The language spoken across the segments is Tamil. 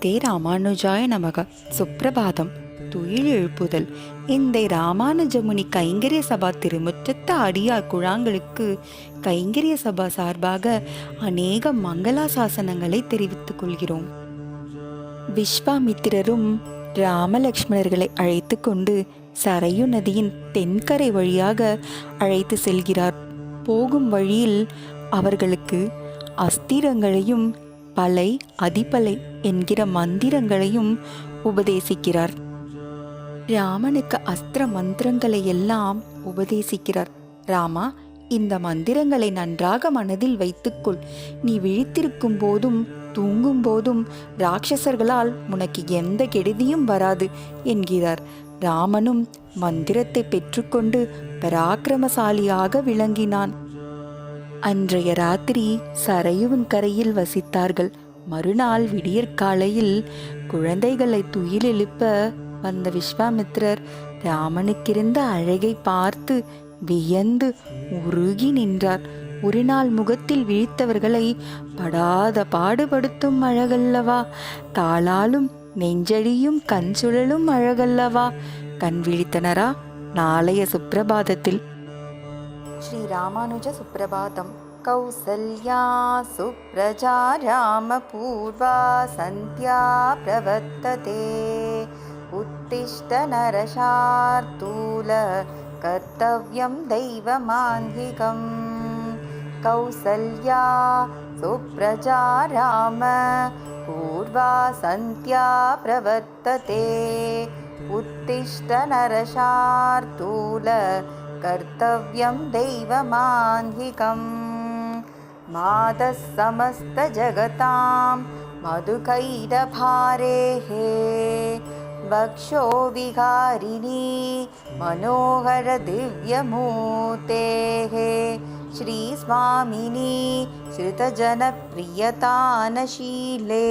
ஸ்ரீமதே ராமானுஜாய நமக. சுப்பிரபாதம். துயில் எழுப்புதல். இந்த ராமானுஜமுனி கைங்கரிய சபா திருமுற்றத்த அடியார் குழாங்களுக்கு கைங்கரிய சபா சார்பாக அநேக மங்களாசாசனங்களை தெரிவித்துக் கொள்கிறோம். விஸ்வாமித்திரரும் ராமலக்ஷ்மணர்களை அழைத்து கொண்டு சரையு நதியின் தென்கரை வழியாக அழைத்து செல்கிறார். போகும் வழியில் அவர்களுக்கு அஸ்திரங்களையும் பலை அதிபலை என்கிற மந்திரங்களையும் உபதேசிக்கிறார். ராமனுக்கு அஸ்திர மந்திரங்களை எல்லாம் உபதேசிக்கிறார். ராமா இந்த மந்திரங்களை நன்றாக மனதில் வைத்துக்கொள். நீ விழித்திருக்கும் போதும் தூங்கும் போதும் ராட்சசர்களால் உனக்கு எந்த கெடுதியும் வராது என்கிறார். ராமனும் மந்திரத்தை பெற்றுக்கொண்டு பராக்கிரமசாலியாக விளங்கினான். அன்றைய ராத்திரி சரையுவின் கரையில் வசித்தார்கள். மறுநாள் விடியற்காலையில் குழந்தைகளை துயில் எழுப்ப வந்த விஸ்வாமித்திரர் ராமனுக்கிருந்த அழகை பார்த்து வியந்து உருகி நின்றார். ஒரு நாள் முகத்தில் விழித்தவர்களை படாத பாடுபடுத்தும் அழகல்லவா. தாளாலும் நெஞ்சழியும் கண் சுழலும் அழகல்லவா. கண் விழித்தனரா? நாளைய சுப்பிரபாதத்தில் श्रीरामानुजसुप्रभातं कौसल्या सुप्रजा रामपूर्वा सन्त्या प्रवर्तते उत्तिष्ठ नरशार्तूल कर्तव्यं दैवमान्धिकं कौसल्या सुप्रजा राम पूर्वा सन्त्या प्रवर्तते उत्तिष्ठ नरशार्तूल कर्तव्यं दैवमान्धिकम् मातः समस्तजगतां मधुकैरभारेः। वक्षो विहारिणी मनोहरदिव्यमूर्तेः। श्रीस्वामिनी श्रुतजनप्रियतानशीले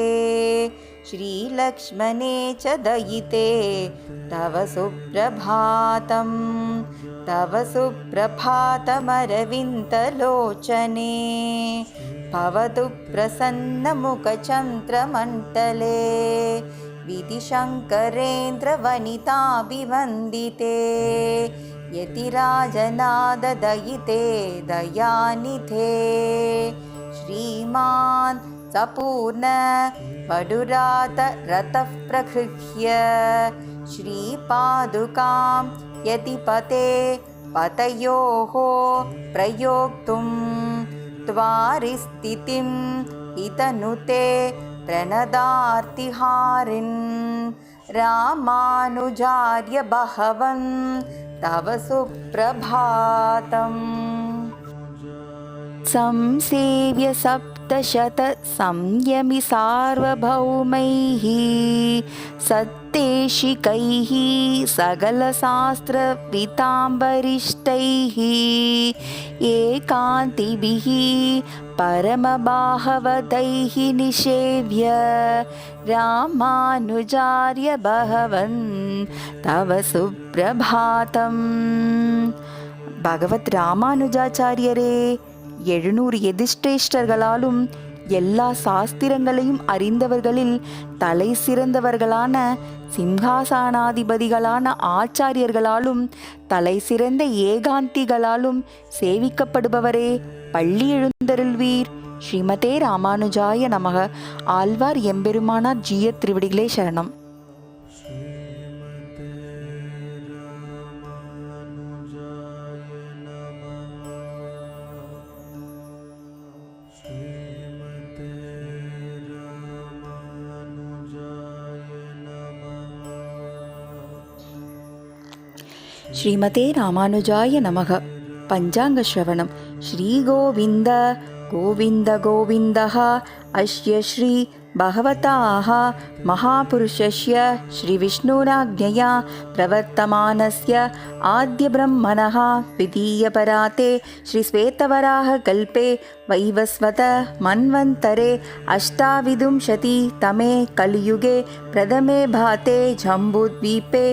श्रीलक्ष्मणे च दयिते। तव सुप्रभातम् तव सुप्रभातमरविन्दलोचने। भवतु प्रसन्नमुखचन्द्रमण्डले विधिशङ्करेन्द्रवनिताभिवन्दिते। यतिराजनाददयिते दयानिधे। श्रीमान् सपूर्ण वडुरात रतः प्रगृह्य। श्रीपादुकां यतिपते पतयोः प्रयोक्तुं। त्वारिस्थितिम् इतनुते प्रणदार्तिहारिन्। रामानुजार्य बहवन् तव सुप्रभातम्। संसेव्य सप्तशत शतसंयमि सार्वभौमैः सत्तेशिकैः सकलशास्त्रपिताम्बरिष्टैः एकान्तिभिः परमबाहवतैः निषेव्य रामानुजार्य बहवन् तव सुप्रभातम्। भगवत् रामानुजाचार्यरे। எழுநூறு எதிர்ஷ்டேஷ்டர்களாலும் எல்லா சாஸ்திரங்களையும் அறிந்தவர்களில் தலை சிறந்தவர்களான சிம்ஹாசனாதிபதிகளான ஆச்சாரியர்களாலும் தலை சிறந்த ஏகாந்திகளாலும் சேவிக்கப்படுபவரே பள்ளி எழுந்தருள்வீர். ஸ்ரீமதே ராமானுஜாய நமக. ஆழ்வார் எம்பெருமானார் ஜீய திருவடிகளே சரணம். ஸ்ரீமதே ராமானுஜாய நமக. பஞ்சாங்க ஸ்ரவணம். ஸ்ரீ கோவிந்த கோவிந்த கோவிந்தா அஷ்ய भगवताः महापुरुषस्य श्रीविष्णुराज्ञया प्रवर्तमानस्य आद्यब्रह्मणः द्वितीयपराते श्रीश्वेतवराहकल्पे वैवस्वत मन्वन्तरे अष्टाविंशतितमे कलियुगे प्रथमे भाते जम्बूद्वीपे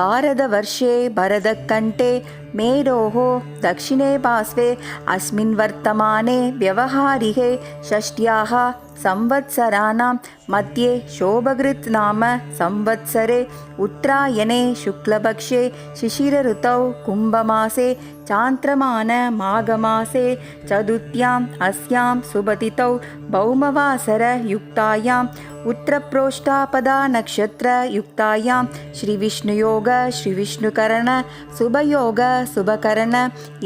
भारतवर्षे भरतकण्ठे मेरोः दक्षिणे पार्श्वे अस्मिन् वर्तमाने व्यवहारिके षष्ट्याः संवत्सराणां मध्ये शोभकृत् नाम संवत्सरे उत्तरायणे शुक्लपक्षे शिशिरऋतौ कुम्भमासे चान्द्रमान माघमासे चतुर्थ्याम् अस्यां सुबतितौ भौमवासरयुक्तायाम् उत्तरप्रोष्ठापदा नक्षत्रयुक्तायां श्रीविष्णुयोग श्रीविष्णुकरण शुभयोग शुभकरण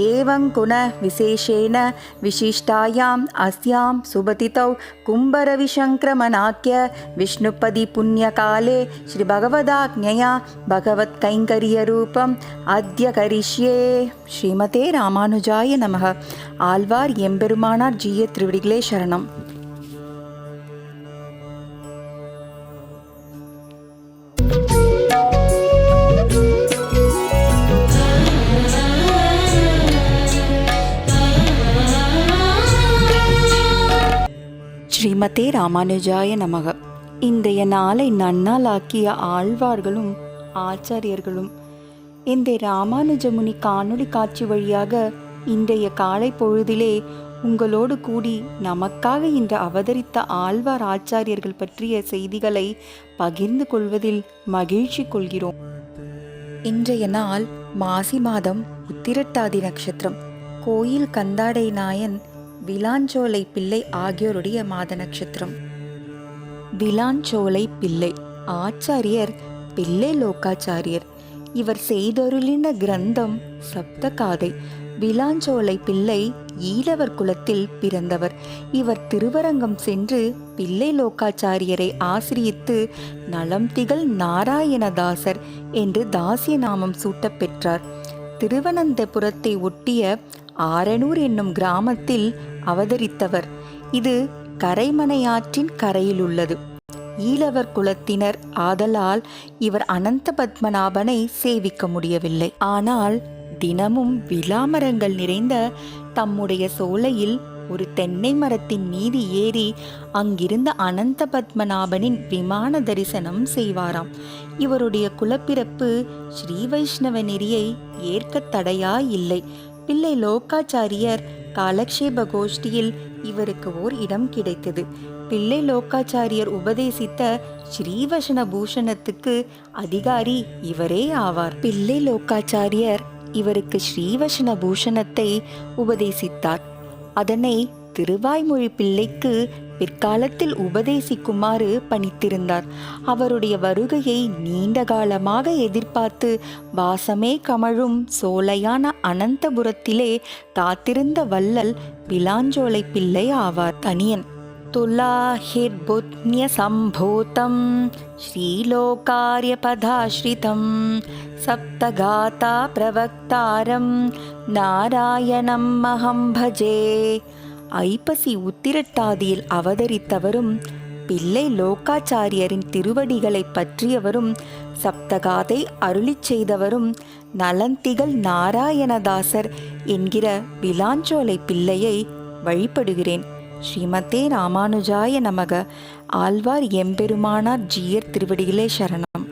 एवं गुणविशेषेण विशिष्टायाम् अस्यां सुबतितौ कुम्भरविशङ्क्रमणाख्य विष्णुपदी पुण्यकाले श्रीभगवदाज्ञया भगवत्कैङ्कर्यरूपम् अद्य करिष्ये ஸ்ரீமதே ராமானுஜாய நமக ஆழ்வார் எம்பெருமானார் ஜீய திருவிடிகளே சரணம் ஸ்ரீமதே ராமானுஜாய நமக. இன்றைய நாளை நன்னாளாக்கிய ஆழ்வார்களும் ஆச்சாரியர்களும் இந்த ராமானுஜமுனி காணொளி காட்சி வழியாக இன்றைய காலை பொழுதிலே உங்களோடு கூடி நமக்காக இன்று அவதரித்த ஆழ்வார் ஆச்சாரியர்கள் பற்றிய செய்திகளை பகிர்ந்து கொள்வதில் மகிழ்ச்சி கொள்கிறோம். இன்றைய நாள் மாசி மாதம் உத்திரட்டாதி நட்சத்திரம். கோயில் கந்தாடை நாயன் விலாஞ்சோலை பிள்ளை ஆகியோருடைய மாத நட்சத்திரம். விலாஞ்சோலை பிள்ளை ஆச்சாரியர் பிள்ளை லோகாச்சாரியர். இவர் செய்தொருளின கிரந்தம் சப்தகாதை விலாஞ்சோலை பிள்ளை ஈழவர் குலத்தில் பிறந்தவர். இவர் திருவரங்கம் சென்று பிள்ளை லோகாச்சாரியரை ஆசிரியித்து நலம் திகழ் நாராயணதாசர் என்று தாசிய நாமம் சூட்டப் பெற்றார். திருவனந்தபுரத்தை ஒட்டிய ஆரனூர் என்னும் கிராமத்தில் அவதரித்தவர். இது கரைமனையாற்றின் கரையில் உள்ளது ஈழவர் குலத்தினர் ஆதலால் இவர் அனந்த பத்மநாபனை சேவிக்க முடியவில்லை. ஆனால் தினமும் விளாமரங்கள் நிறைந்த தம்முடைய சோலையில் ஒரு தென்னை மரத்தின் மீது ஏறி அங்கிருந்த அனந்த பத்மநாபனின் விமான தரிசனம் செய்வாராம். இவருடைய குலப்பிறப்பு ஸ்ரீ வைஷ்ணவ நெறியை ஏற்க தடையா இல்லை. பிள்ளை லோகாச்சாரியர் காலக்ஷேப கோஷ்டியில் இவருக்கு ஓர் இடம் கிடைத்தது. பிள்ளை லோக்காச்சாரியர் உபதேசித்த ஸ்ரீவசன பூஷணத்துக்கு அதிகாரி இவரே ஆவார். பிள்ளை லோக்காச்சாரியர் இவருக்கு ஸ்ரீவசன பூஷணத்தை உபதேசித்தார். அதனை திருவாய்மொழி பிள்ளைக்கு பிற்காலத்தில் உபதேசிக்குமாறு பணித்திருந்தார் அவருடைய வருகையை நீண்ட காலமாக எதிர்பார்த்து வாசமே கமழும் சோலையான அனந்தபுரத்திலே காத்திருந்த வள்ளல் விலாஞ்சோலை பிள்ளை ஆவார் தனியன் तुलाहिर्बुध्न्यसम्भूतं श्रीलोकार्यपदाश्रितं सप्तगाता प्रवक्तारं நாராயணம் அகம் பஜே ஐப்பசி உத்திரட்டாதியில் அவதரித்தவரும் பிள்ளை லோகாச்சாரியரின் திருவடிகளை பற்றியவரும் சப்தகாதை அருளிச் செய்தவரும் நலந்திகள் நாராயணதாசர் என்கிற விலாஞ்சோலை பிள்ளையை வழிபடுகிறேன். ஸ்ரீமதே ராமானுஜாய நமக. ஆழ்வார் எம்பெருமானார் ஜீயர் திருவடிகளே சரணம்.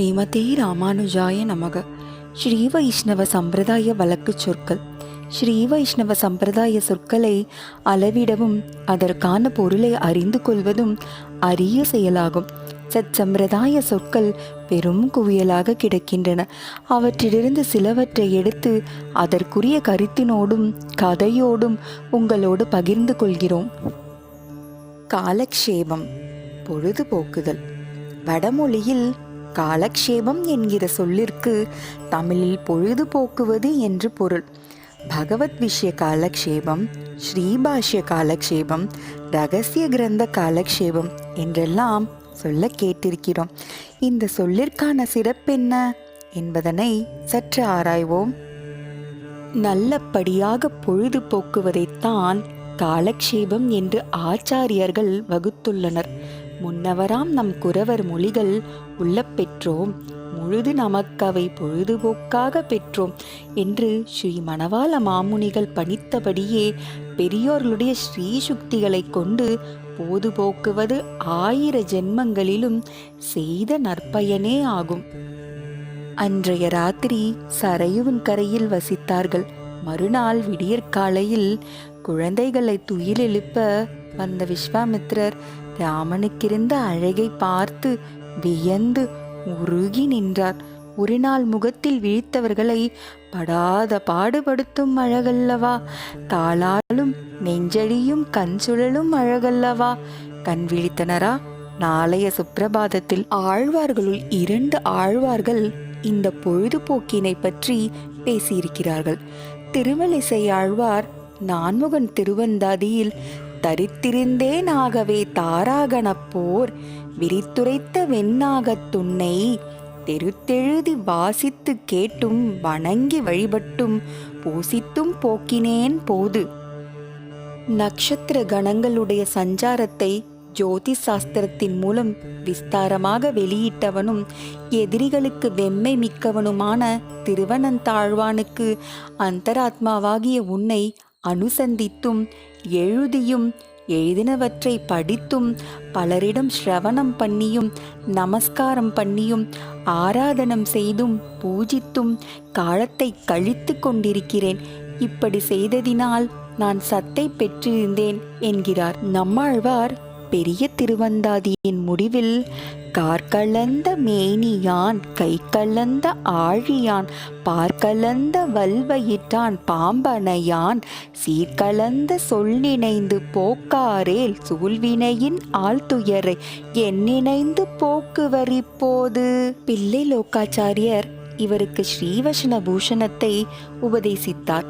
ஸ்ரீமதே ராமானுஜாய நமக. ஸ்ரீ வைஷ்ணவ சம்பிரதாய வழக்கு சொற்கள். ஸ்ரீ வைஷ்ணவ சம்பிரதாய சொற்களை அளவிடவும் அதற்கான பொருளை அறிந்து கொள்வதும் அரிய செயலாகும். சச்சம்பிரதாய சொற்கள் பெரும் குவியலாக கிடக்கின்றன. அவற்றிலிருந்து சிலவற்றை எடுத்து அதற்குரிய கருத்தினோடும் கதையோடும் உங்களோடு பகிர்ந்து கொள்கிறோம். காலக்ஷேபம் பொழுதுபோக்குதல். வடமொழியில் காலக்ஷேபம் என்கிற சொல்லிற்கு தமிழில் பொழுதுபோக்குவது என்று பொருள். பகவத் விஷய காலக்ஷேபம் ஸ்ரீபாஷ்ய காலக்ஷேபம் ரகசிய கிரந்த காலக்ஷேபம் என்றெல்லாம் சொல்ல கேட்டிருக்கிறோம். இந்த சொல்லிற்கான சிறப்பென்ன என்பதனை சற்று ஆராய்வோம். நல்லபடியாக பொழுது போக்குவதைத்தான் காலக்ஷேபம் என்று ஆச்சாரியர்கள் வகுத்துள்ளனர். முன்னவராம் நம் குறவர் மொழிகள் உள்ள பெற்றோம். முழுது நமக்கவை பொழுதுபோக்காக பெற்றோம் என்று ஸ்ரீ மணவாள மாமுனிகள் பணித்தபடியே பெரியோர்களுடைய ஸ்ரீசுக்திகளை கொண்டு போதுபோக்குவது ஆயிர ஜென்மங்களிலும் செய்த நற்பயனே ஆகும். அன்றைய ராத்திரி சரையுவின் கரையில் வசித்தார்கள். மறுநாள் விடியற்காலையில் குழந்தைகளை துயில் எழுப்ப வந்த விஸ்வாமித்திரர் ராமனுக்கிருந்த அழகை பார்த்து வியந்து உருகி நின்றார். ஒரு நாள் முகத்தில் விழித்தவர்களை படாத பாடுபடுத்தும் அழகல்லவா. தாளாலும் நெஞ்சடியும் கண் சுழலும் அழகல்லவா. கண் விழித்தனரா? நாளைய சுப்பிரபாதத்தில் ஆழ்வார்களுள் இரண்டு ஆழ்வார்கள் இந்த பொழுதுபோக்கினை பற்றி பேசியிருக்கிறார்கள். திருமலிசை ஆழ்வார் நான்முகன் திருவந்தாதியில் தரித்திருந்தேனாகவே தாராகணப்போர் விரித்துரைத்த வெண்ணாகத் துன்னை தெருத்தெழுதி வாசித்து கேட்டும் வணங்கி வழிபட்டும் பூசித்தும் போக்கினேன் போது. நட்சத்திர கணங்களுடைய சஞ்சாரத்தை ஜோதி சாஸ்திரத்தின் மூலம் விஸ்தாரமாக வெளியிட்டவனும் எதிரிகளுக்கு வெம்மை மிக்கவனுமான திருவனந்தாழ்வானுக்கு அந்தராத்மாவாகிய உன்னை அனுசந்தித்தும் எழுதியும் எழுதினவற்றை படித்தும் பலரிடம் ஸ்ரவணம் பண்ணியும் நமஸ்காரம் பண்ணியும் ஆராதனம் செய்தும் பூஜித்தும் காலத்தை கழித்து கொண்டிருக்கிறேன். இப்படி செய்ததினால் நான் சத்தை பெற்றிருந்தேன் என்கிறார். நம்மாழ்வார் பெரிய திருவந்தாதியின் முடிவில் கார்கலந்த மேனியான் கை கலந்த ஆழியான் பார்க்கலந்த வல்வயிற்றான் பாம்பனையான் சீர்கலந்த சொல்லிணைந்து போக்காரேல் சூழ்வினையின் ஆழ்துயரை எண்ணிணைந்து போக்குவர் இப்போது. பிள்ளை லோகாச்சாரியர் இவருக்கு ஸ்ரீவசன பூஷணத்தை உபதேசித்தார்.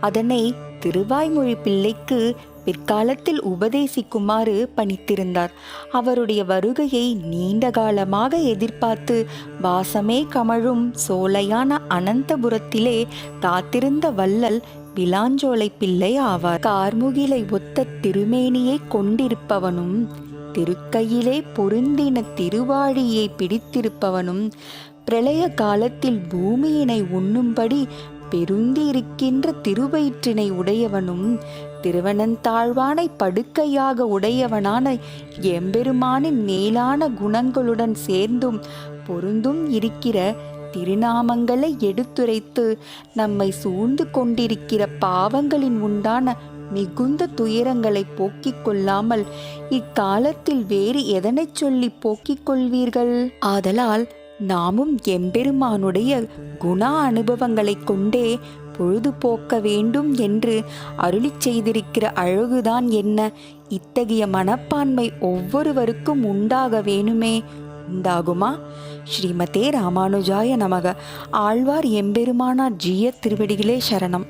அதனை திருவாய்மொழி பிள்ளைக்கு பிற்காலத்தில் உபதேசிக்குமாறு பணித்திருந்தார். அவருடைய வருகையை நீண்ட காலமாக எதிர்பார்த்து வாசமே கமழும் சோலையான அனந்தபுரத்திலே காத்திருந்த வள்ளல் விலாஞ்சோலை பிள்ளை ஆவார். கார்முகிலை ஒத்த திருமேனியை கொண்டிருப்பவனும் திருக்கையிலே பொருந்தின திருவாழியை பிடித்திருப்பவனும் பிரளய காலத்தில் பூமியினை உண்ணும்படி பெருந்தி இருக்கின்ற திருவயிற்றினை உடையவனும் திருவனந்தாழ்வானை படுக்கையாக உடையவனான எம்பெருமானின் மேலான குணங்களுடன் சேர்ந்தும் பொருந்தும் இருக்கிற திருநாமங்களை எடுத்துரைத்து நம்மை சூழ்ந்து கொண்டிருக்கிற பாவங்களின் உண்டான மிகுந்த துயரங்களை போக்கிக் கொள்ளாமல் இக்காலத்தில் வேறு எதனை சொல்லி போக்கிக் கொள்வீர்கள்? ஆதலால் நாமும் எம்பெருமானுடைய குண அனுபவங்களைக் கொண்டே பொழுதுபோக்க வேண்டும் என்று அருளிச் செய்திருக்கிற அழகுதான் என்ன. இத்தகைய மனப்பான்மை ஒவ்வொருவருக்கும் உண்டாக வேணுமே. உண்டாகுமா? ஸ்ரீமதே ராமானுஜாய நமக. ஆழ்வார் எம்பெருமானார் ஜிய திருவடிகளே சரணம்.